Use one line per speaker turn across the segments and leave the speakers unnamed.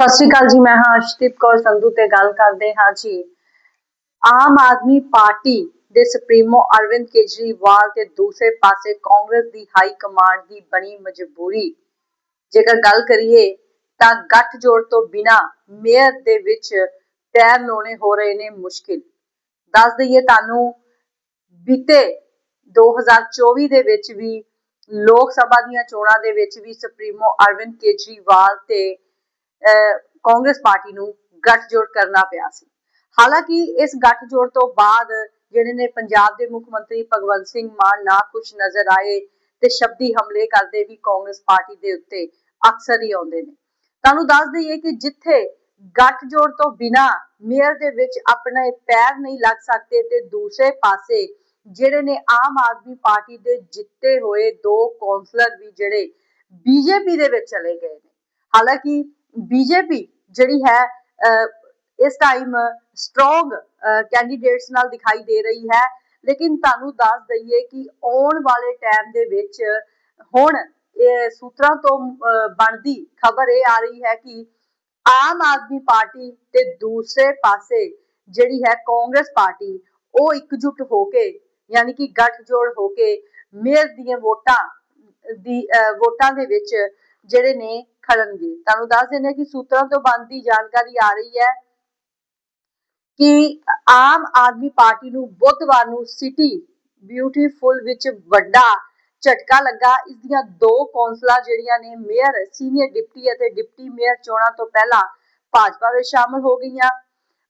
ਸਤਿ ਸ਼੍ਰੀ ਅਕਾਲ ਜੀ, ਮੈਂ ਹਾਂ ਅਰਸ਼ਦੀਪ ਕੌਰ ਸੰਧੂ ਤੇ ਗੱਲ ਕਰਦੇ ਹਾਂ ਜੀ। ਆਮ ਆਦਮੀ ਪਾਰਟੀ ਦੇ ਸੁਪਰੀਮੋ ਅਰਵਿੰਦ ਕੇਜਰੀਵਾਲ ਤੇ ਦੂਸਰੇ ਪਾਸੇ ਕਾਂਗਰਸ ਦੀ ਹਾਈ ਕਮਾਂਡ ਦੀ ਬਣੀ ਮਜਬੂਰੀ। ਜੇਕਰ ਗੱਲ ਕਰੀਏ ਤਾਂ ਗੱਠਜੋੜ ਤੋਂ ਬਿਨਾ ਮੇਅਰ ਦੇ ਵਿੱਚ ਪੈਰ ਲੋਣੇ ਹੋ ਰਹੇ ਨੇ ਮੁਸ਼ਕਿਲ। ਦੱਸ ਦਈਏ ਤੁਹਾਨੂੰ, ਬੀਤੇ 2024 ਦੇ ਵਿੱਚ ਵੀ, ਲੋਕ ਸਭਾ ਦੀਆਂ ਚੋਣਾਂ ਦੇ ਵਿੱਚ ਵੀ ਸੁਪਰੀਮੋ ਅਰਵਿੰਦ ਕੇਜਰੀਵਾਲ ਤੇ ਕਾਂਗਰਸ ਪਾਰਟੀ ਨੂੰ ਗੱਠਜੋੜ ਕਰਨਾ ਪਿਆ ਸੀ। ਹਾਲਾਂਕਿ ਇਸ ਗੱਠਜੋੜ ਤੋਂ ਬਾਅਦ ਜਿਹੜੇ ਨੇ ਪੰਜਾਬ ਦੇ ਮੁੱਖ ਮੰਤਰੀ ਭਗਵੰਤ ਸਿੰਘ ਮਾਨ ਨਾ ਕੁਝ ਨਜ਼ਰ ਆਏ ਤੇ ਸ਼ਬਦੀ ਹਮਲੇ ਕਰਦੇ ਵੀ ਕਾਂਗਰਸ ਪਾਰਟੀ ਦੇ ਉੱਤੇ ਅਕਸਰ ਹੀ ਆਉਂਦੇ ਨੇ। ਤੁਹਾਨੂੰ ਦੱਸ ਦਈਏ ਕਿ ਜਿੱਥੇ ਗੱਠਜੋੜ ਤੋਂ ਬਿਨਾ ਮੇਅਰ ਦੇ ਵਿੱਚ ਆਪਣੇ ਪੈਰ ਨਹੀਂ ਲੱਗ ਸਕਦੇ ਤੇ ਦੂਸਰੇ ਪਾਸੇ ਜਿਹੜੇ ਨੇ ਆਮ ਆਦਮੀ ਪਾਰਟੀ ਦੇ ਜਿੱਤੇ ਹੋਏ ਦੋ ਕੌਂਸਲਰ ਵੀ ਜਿਹੜੇ ਬੀਜੇਪੀ ਦੇ ਵਿੱਚ ਚਲੇ ਗਏ ਨੇ। ਹਾਲਾਂਕਿ ਬੀਜੇਪੀ ਜਿਹੜੀ ਹੈ ਇਸ ਟਾਈਮ ਸਟਰੋਂਗ ਕੈਂਡੀਡੇਟਸ ਨਾਲ ਦਿਖਾਈ ਦੇ ਰਹੀ ਹੈ। ਲੇਕਿਨ ਤੁਹਾਨੂੰ ਦੱਸ ਦਈਏ ਕਿ ਆਉਣ ਵਾਲੇ ਟਾਈਮ ਦੇ ਵਿੱਚ ਹੁਣ ਇਹ ਸੂਤਰਾਂ ਤੋਂ ਬਣਦੀ ਖਬਰ ਇਹ ਆ ਰਹੀ ਹੈ ਕਿ ਆਮ ਆਦਮੀ ਪਾਰਟੀ ਤੇ ਦੂਸਰੇ ਪਾਸੇ ਜਿਹੜੀ ਹੈ ਕਾਂਗਰਸ ਪਾਰਟੀ, ਉਹ ਇਕਜੁੱਟ ਹੋ ਕੇ, ਯਾਨੀ ਕਿ ਗੱਠਜੋੜ ਹੋ ਕੇ ਮੇਅਰ ਦੀਆਂ ਵੋਟਾਂ ਦੀ ਵੋਟਾਂ ਦੇ ਵਿੱਚ ਜਿਹੜੇ ਨੇ ਖੜਨਗੇ ਤੁਹਾਨੂੰ ਦੱਸ ਦਿੰਦੇ ਕਿ ਸੂਤਰਾਂ ਤੋਂ ਬੰਦੀ ਜਾਣਕਾਰੀ ਆ ਰਹੀ ਹੈ ਕਿ ਆਮ ਆਦਮੀ ਪਾਰਟੀ ਨੂੰ ਬੁੱਧਵਾਰ ਨੂੰ ਸਿਟੀ ਬਿਊਟੀਫੁਲ ਵਿੱਚ ਵੱਡਾ ਝਟਕਾ ਲੱਗਾ। ਇਸ ਦੀਆਂ ਦੋ ਕੌਂਸਲਾਂ ਜਿਹੜੀਆਂ ਨੇ, ਮੇਅਰ, ਸੀਨੀਅਰ ਡਿਪਟੀ ਅਤੇ ਡਿਪਟੀ ਮੇਅਰ ਚੋਣਾਂ ਤੋਂ ਪਹਿਲਾਂ ਭਾਜਪਾ ਵਿੱਚ ਸ਼ਾਮਲ ਹੋ ਗਈਆਂ।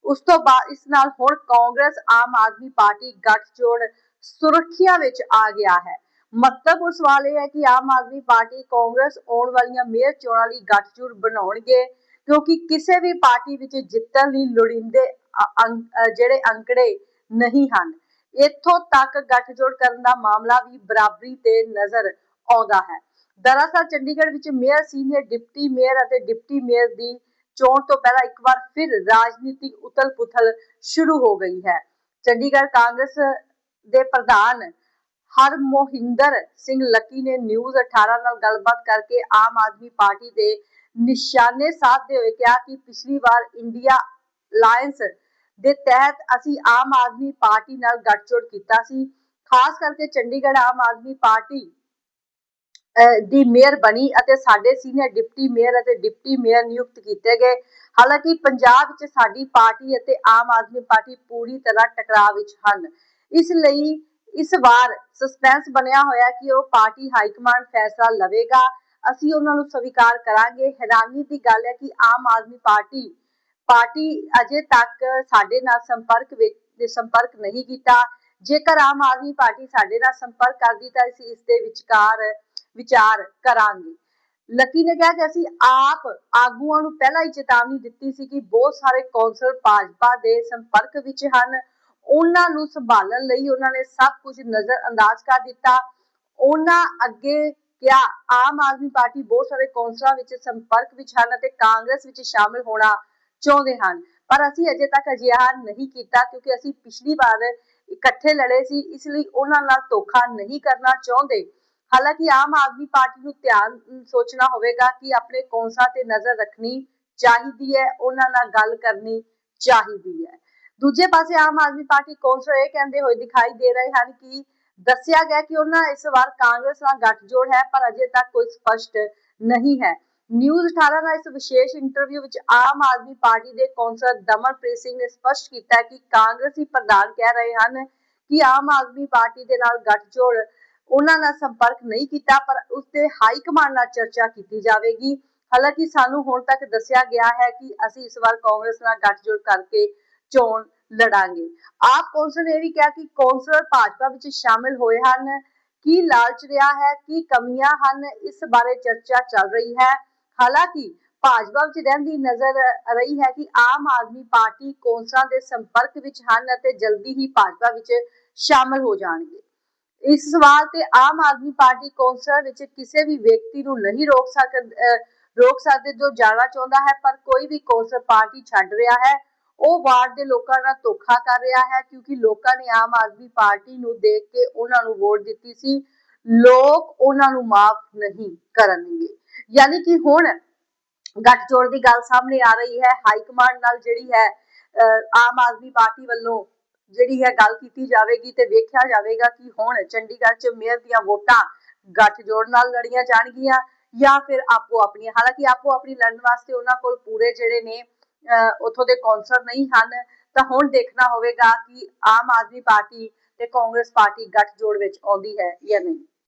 ਉਸ ਤੋਂ ਬਾਅਦ ਇਸ ਨਾਲ ਹੁਣ ਕਾਂਗਰਸ ਆਮ ਆਦਮੀ ਪਾਰਟੀ ਗੱਠਜੋੜ ਸੁਰੱਖਿਆ ਵਿੱਚ ਆ ਗਿਆ ਹੈ। ਮਹੱਤਵਪੂਰਨ ਸਵਾਲ ਇਹ ਹੈ ਕਿ ਆਮ ਆਦਮੀ ਪਾਰਟੀ ਕਾਂਗਰਸ ਆਉਣ ਵਾਲੀਆਂ ਮੇਅਰ ਚੋਣਾਂ ਲਈ ਗੱਠਜੋੜ ਬਣਾਉਣਗੇ, ਕਿਉਂਕਿ ਕਿਸੇ ਵੀ ਪਾਰਟੀ ਵਿੱਚ ਜਿੱਤਣ ਲਈ ਲੋੜੀਂਦੇ ਜਿਹੜੇ ਅੰਕੜੇ ਨਹੀਂ ਹਨ। ਇੱਥੋਂ ਤੱਕ ਗੱਠਜੋੜ ਕਰਨ ਦਾ ਮਾਮਲਾ ਵੀ ਬਰਾਬਰੀ ਤੇ ਨਜ਼ਰ ਆਉਂਦਾ ਹੈ। ਦਰਅਸਲ ਚੰਡੀਗੜ੍ਹ ਵਿੱਚ ਮੇਅਰ, ਸੀਨੀਅਰ ਡਿਪਟੀ ਮੇਅਰ ਅਤੇ ਡਿਪਟੀ ਮੇਅਰ ਦੀ ਚੋਣ ਤੋਂ ਪਹਿਲਾਂ ਇੱਕ ਵਾਰ ਫਿਰ ਰਾਜਨੀਤਿਕ ਉਤਲ-ਪੁਥਲ ਸ਼ੁਰੂ ਹੋ ਗਈ ਹੈ। ਚੰਡੀਗੜ੍ਹ ਕਾਂਗਰਸ ਦੇ ਪ੍ਰਧਾਨ ਹਰਮੋਹਿੰਦਰ ਸਿੰਘ ਲੱਕੀ ਨੇ ਨਿਊਜ਼ 18 ਨਾਲ ਗੱਲਬਾਤ ਕਰਕੇ ਆਮ ਆਦਮੀ ਪਾਰਟੀ ਦੇ ਨਿਸ਼ਾਨੇ ਸਾਧਦੇ ਹੋਏ ਕਿਹਾ ਕਿ ਪਿਛਲੀ ਵਾਰ ਇੰਡੀਆ ਅਲਾਈਅੰਸ ਦੇ ਤਹਿਤ ਅਸੀਂ ਆਮ ਆਦਮੀ ਪਾਰਟੀ ਨਾਲ ਗੱਠਜੋੜ ਕੀਤਾ ਸੀ। ਖਾਸ ਕਰਕੇ ਚੰਡੀਗੜ੍ਹ ਆਮ ਆਦਮੀ ਪਾਰਟੀ ਦੀ ਮੇਅਰ ਬਣੀ ਅਤੇ ਸਾਡੇ ਸੀਨੀਅਰ ਡਿਪਟੀ ਮੇਅਰ ਅਤੇ ਡਿਪਟੀ ਮੇਅਰ ਨਿਯੁਕਤ ਕੀਤੇ ਗਏ। ਹਾਲਾਂਕਿ ਪੰਜਾਬ ਵਿੱਚ ਸਾਡੀ ਪਾਰਟੀ ਅਤੇ ਆਮ ਆਦਮੀ ਪਾਰਟੀ ਪੂਰੀ ਤਰ੍ਹਾਂ ਟਕਰਾਅ ਵਿੱਚ ਹਨ। ਇਸ ਲਈ ਇਸ ਵਾਰ ਸਸਪੈਂਸ ਬਣਿਆ ਹੋਇਆ ਕਿ ਉਹ ਪਾਰਟੀ ਹਾਈ ਕਮਾਂਡ ਫੈਸਲਾ ਲਵੇਗਾ। ਅਸੀਂ ਉਹਨਾਂ ਨੂੰ ਸਵੀਕਾਰ ਕਰਾਂਗੇ। ਹੈਰਾਨੀ ਦੀ ਗੱਲ ਹੈ ਕਿ ਆਮ ਆਦਮੀ ਪਾਰਟੀ ਪਾਰਟੀ ਅਜੇ ਤੱਕ ਸਾਡੇ ਨਾਲ ਸੰਪਰਕ ਵਿੱਚ ਸੰਪਰਕ ਨਹੀਂ ਕੀਤਾ। ਜੇਕਰ ਆਮ ਆਦਮੀ ਪਾਰਟੀ ਸਾਡੇ ਨਾਲ ਸੰਪਰਕ ਕਰਦੀ ਤਾਂ ਅਸੀਂ ਇਸ ਦੇ ਵਿਚਕਾਰ, ਵਿਚਾਰ ਕਰਾਂਗੇ। ਲੱਕੀ ਨੇ ਕਿਹਾ ਕਿ ਅਸੀਂ ਆਪ ਆਗੂਆਂ ਨੂੰ ਪਹਿਲਾਂ ਹੀ ਚੇਤਾਵਨੀ ਦਿੱਤੀ ਸੀ ਕਿ ਬਹੁਤ ਸਾਰੇ ਕੌਂਸਲ ਭਾਜਪਾ ਦੇ ਸੰਪਰਕ ਵਿੱਚ ਹਨ। ਉਹਨਾਂ ਨੂੰ ਸੰਭਾਲਣ ਲਈ ਉਹਨਾਂ ਨੇ ਸਭ ਕੁਝ ਨਜ਼ਰ ਅੰਦਾਜ਼ ਕਰ ਦਿੱਤਾ। ਉਹਨਾਂ ਅੱਗੇ ਕਿਹਾ, ਆਮ ਆਦਮੀ ਪਾਰਟੀ ਬਹੁਤ ਸਾਰੇ ਕੌਂਸਲਰਾਂ ਵਿੱਚ ਸੰਪਰਕ ਵਿੱਚ ਹਨ ਅਤੇ ਕਾਂਗਰਸ ਵਿੱਚ ਸ਼ਾਮਿਲ ਹੋਣਾ ਚਾਹੁੰਦੇ ਹਨ। ਪਰ ਅਸੀਂ ਅਜੇ ਤੱਕ ਅਜਿਹਾ ਨਹੀਂ ਕੀਤਾ ਕਿਉਂਕਿ ਅਸੀਂ ਪਿਛਲੀ ਵਾਰ ਇਕੱਠੇ ਲੜੇ ਸੀ, ਇਸ ਲਈ ਉਹਨਾਂ ਨਾਲ ਧੋਖਾ ਨਹੀਂ ਕਰਨਾ ਚਾਹੁੰਦੇ। ਹਾਲਾਂਕਿ ਆਮ ਆਦਮੀ ਪਾਰਟੀ ਨੂੰ ਧਿਆਨ ਸੋਚਣਾ ਹੋਵੇਗਾ ਕਿ ਆਪਣੇ ਕੌਂਸਲਾਂ ਤੇ ਨਜ਼ਰ ਰੱਖਣੀ ਚਾਹੀਦੀ ਹੈ, ਉਹਨਾਂ ਨਾਲ ਗੱਲ ਕਰਨੀ ਚਾਹੀਦੀ ਹੈ। ਦੂਜੇ ਪਾਸੇ ਆਮ ਆਦਮੀ ਪਾਰਟੀ ਕੌਂਸਲਰ ਇਹ ਕਹਿੰਦੇ ਹੋਏ ਦਿਖਾਈ ਦੇ ਰਹੇ ਹਨ ਕਿ ਦੱਸਿਆ ਗਿਆ ਕਿ ਉਹਨਾਂ ਇਸ ਵਾਰ ਕਾਂਗਰਸ ਨਾਲ ਗੱਠਜੋੜ ਹੈ, ਪਰ ਅਜੇ ਤੱਕ ਕੋਈ ਸਪਸ਼ਟ ਨਹੀਂ ਹੈ। ਨਿਊਜ਼ 18 ਦਾ ਇਸ ਵਿਸ਼ੇਸ਼ ਇੰਟਰਵਿਊ ਵਿੱਚ ਆਮ ਆਦਮੀ ਪਾਰਟੀ ਦੇ ਕੌਂਸਲਰ ਦਮਨਪ੍ਰੀਤ ਸਿੰਘ ਨੇ ਸਪਸ਼ਟ ਕੀਤਾ ਕਿ ਕਾਂਗਰਸੀ ਪ੍ਰਧਾਨ ਕਹਿ ਰਹੇ ਹਨ ਕਿ ਆਮ ਆਦਮੀ ਪਾਰਟੀ ਦੇ ਨਾਲ ਗੱਠਜੋੜ ਉਹਨਾਂ ਨਾਲ ਸੰਪਰਕ ਨਹੀਂ ਕੀਤਾ, ਪਰ ਉਸ ਤੇ ਹਾਈ ਕਮਾਂਡ ਨਾਲ ਚਰਚਾ ਕੀਤੀ ਜਾਵੇਗੀ। ਹਾਲਾਂਕਿ ਸਾਨੂੰ ਹੁਣ ਤੱਕ ਦੱਸਿਆ ਗਿਆ ਹੈ ਕਿ ਅਸੀਂ ਇਸ ਵਾਰ ਕਾਂਗਰਸ ਨਾਲ ਗੱਠਜੋੜ ਕਰਕੇ ਚੋਣ ਲੜਾਂਗੇ। ਆਪ ਕੌਂਸਲ ਨੇ ਵੀ ਕਿਹਾ ਕਿ ਕੌਂਸਲਰ ਭਾਜਪਾ ਵਿੱਚ ਸ਼ਾਮਿਲ ਹੋਏ ਹਨ। ਕੀ ਲਾਲਚ ਰਿਹਾ ਹੈ? ਕੀ ਕਮੀਆਂ ਹਨ? ਇਸ ਬਾਰੇ ਚਰਚਾ ਚੱਲ ਰਹੀ ਹੈ। ਹਾਲਾਂਕਿ ਭਾਜਪਾ ਵਿੱਚ ਰਹਿੰਦੀ ਨਜ਼ਰ ਰਹੀ ਹੈ ਕਿ ਆਮ ਆਦਮੀ ਪਾਰਟੀ ਕੌਂਸਲਰਾਂ ਦੇ ਸੰਪਰਕ ਵਿੱਚ ਹਨ ਅਤੇ ਜਲਦੀ ਹੀ ਭਾਜਪਾ ਵਿੱਚ ਸ਼ਾਮਲ ਹੋ ਜਾਣਗੇ। ਇਸ ਸਵਾਲ ਤੇ ਆਮ ਆਦਮੀ ਪਾਰਟੀ ਕੌਂਸਲਰ ਵਿੱਚ ਕਿਸੇ ਵੀ ਵਿਅਕਤੀ ਨੂੰ ਨਹੀਂ ਰੋਕ ਸਕ ਰੋਕ ਸਕਦੇ ਜੋ ਜਾਣਾ ਚਾਹੁੰਦਾ ਹੈ, ਪਰ ਕੋਈ ਵੀ ਕੌਂਸਲਰ ਪਾਰਟੀ ਛੱਡ ਰਿਹਾ ਹੈ। ਉਹ ਵਾਰਡ ਦੇ ਲੋਕਾਂ ਨਾਲ ਧੋਖਾ ਕਰ ਰਿਹਾ ਹੈ ਕਿਉਂਕਿ ਲੋਕਾਂ ਨੇ ਆਮ ਆਦਮੀ ਪਾਰਟੀ ਨੂੰ ਦੇਖ ਕੇ ਉਹਨਾਂ ਨੂੰ ਵੋਟ ਦਿੱਤੀ ਸੀ। ਲੋਕ ਉਹਨਾਂ ਨੂੰ ਮਾਫ ਨਹੀਂ ਕਰਨਗੇ। ਯਾਨੀ ਕਿ ਹੁਣ ਗੱਠਜੋੜ ਦੀ ਗੱਲ ਸਾਹਮਣੇ ਆ ਰਹੀ ਹੈ। ਹਾਈ ਕਮਾਂਡ ਨਾਲ ਜਿਹੜੀ ਹੈ ਆਮ ਆਦਮੀ ਪਾਰਟੀ ਵੱਲੋਂ ਜਿਹੜੀ ਹੈ ਗੱਲ ਕੀਤੀ ਜਾਵੇਗੀ ਤੇ ਵੇਖਿਆ ਜਾਵੇਗਾ ਕਿ ਹੁਣ ਚੰਡੀਗੜ੍ਹ 'ਚ ਮੇਅਰ ਦੀਆਂ ਵੋਟਾਂ ਗੱਠਜੋੜ ਨਾਲ ਲੜੀਆਂ ਜਾਣਗੀਆਂ ਜਾਂ ਫਿਰ ਆਪੋ ਆਪਣੀਆਂ ਹਾਲਾਂਕਿ ਆਪੋ ਆਪਣੀ ਲੜਨ ਵਾਸਤੇ ਉਹਨਾਂ ਕੋਲ ਪੂਰੇ ਜਿਹੜੇ ਨੇ ਉੱਥੋਂ ਦੇ ਕੌਂਸਲਰ ਨਹੀਂ ਹਨ, ਤਾਂ ਹੁਣ ਦੇਖਣਾ ਹੋਵੇਗਾ ਕਿ ਆਮ ਆਦਮੀ ਪਾਰਟੀ ਤੇ ਕਾਂਗਰਸ ਪਾਰਟੀ ਗੱਠਜੋੜ ਵਿੱਚ ਆਉਂਦੀ ਹੈ ਜਾਂ ਨਹੀਂ।